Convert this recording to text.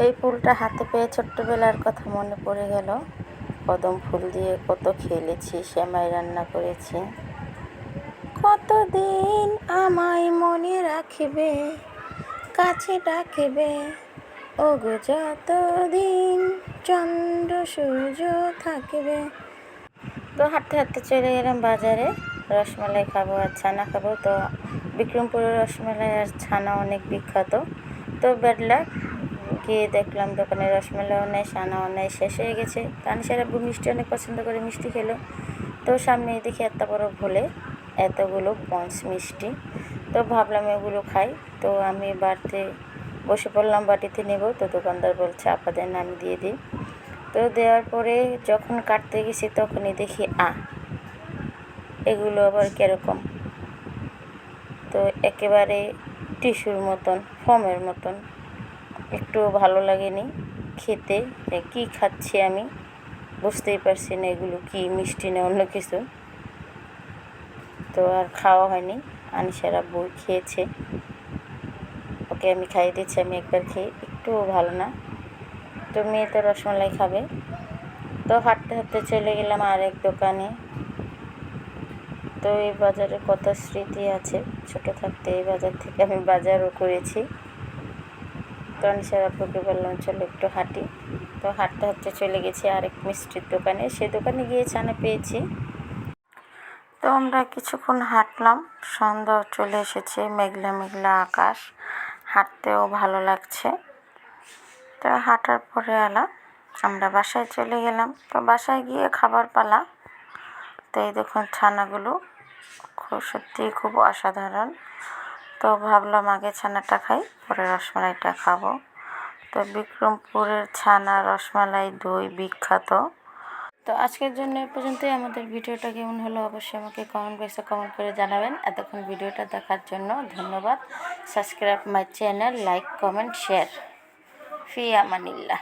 এই ফুলটা হাতে পেয়ে ছোট্টবেলার কথা মনে পড়ে গেল। কদম ফুল দিয়ে কত খেলেছি, সেমাই রান্না করেছি। কতদিন আমায় মনে রাখবে, কাছে ডাকবে। ওগো, যতদিন চন্দ্র সূর্য থাকবে। তো হাঁটতে হাঁটতে চলে গেলাম বাজারে। রসমালাই খাব আর ছানা খাব। তো বিক্রমপুরের রসমালাই আর ছানা অনেক বিখ্যাত। তো ব্যাডলাক গিয়ে দেখলাম দোকানে রসমালাইও নেই ছানাও নেই শেষ হয়ে গেছে। তানিশার আব্বু মিষ্টি অনেক পছন্দ করে মিষ্টি খেলো। তো সামনে দেখি এত বড় ভোলে এতগুলো পঞ্চ মিষ্টি। তো ভাবলাম এগুলো খাই। তো আমি বাড়িতে বসে পড়লাম, বাটিতে নেব। তো দোকানদার বলছে আপাদের নাম দিয়ে দিই। তো দেওয়ার পরে যখন কাটতে গেছি, তখনই দেখি, আ, এগুলো আবার কীরকম? তো একেবারে টিস্যুর মতন, ফমের মতন। একটু ভালো লাগেনি খেতে কী খাচ্ছি আমি বুঝতেই পারছি না এগুলো কি মিষ্টি না অন্য কিছু। তো আর খাওয়া হয়নি আনিসার আব্বু খেয়েছে। ওকে আমি খাইয়ে দিচ্ছি, আমি একবার খেয়ে একটু ভালো না। তো মেয়ে তো রসমালাই খাবে। তো হাঁটতে হাঁটতে চলে গেলাম আরেক দোকানে। তো এই বাজারে কত স্মৃতি আছে, ছোট থাকতে এই বাজার থেকে আমি বাজারও করেছি। তো আনিসার আব্বুকে বললাম, চলো একটু হাঁটি। তো হাঁটতে হাঁটতে চলে গেছি আরেক মিষ্টির দোকানে। সে দোকানে গিয়ে ছানা পেয়েছি। তো আমরা কিছুক্ষণ হাঁটলাম। সন্ধ্যা চলে এসেছে, মেঘলা মেঘলা আকাশ। হাঁটতেও ভালো লাগছে। তো হাঁটার পরে এলাম। আমরা বাসায় চলে গেলাম। তো বাসায় গিয়ে খাবার পালা তো এই দেখুন, ছানাগুলো খুব সত্যিই খুব অসাধারণ। তো ভাবলাম আগে ছানাটা খাই, পরে রসমালাইটা খাব। তো বিক্রমপুরের ছানা, রসমালাই, দই বিখ্যাত। তো আজকের জন্য এ পর্যন্তই। আমাদের ভিডিওটা কেমন হলো অবশ্যই আমাকে কমেন্ট বক্সে কমেন্ট করে জানাবেন। এতক্ষণ ভিডিওটা দেখার জন্য ধন্যবাদ। Subscribe my channel like comment share fee আমানিল্লাহ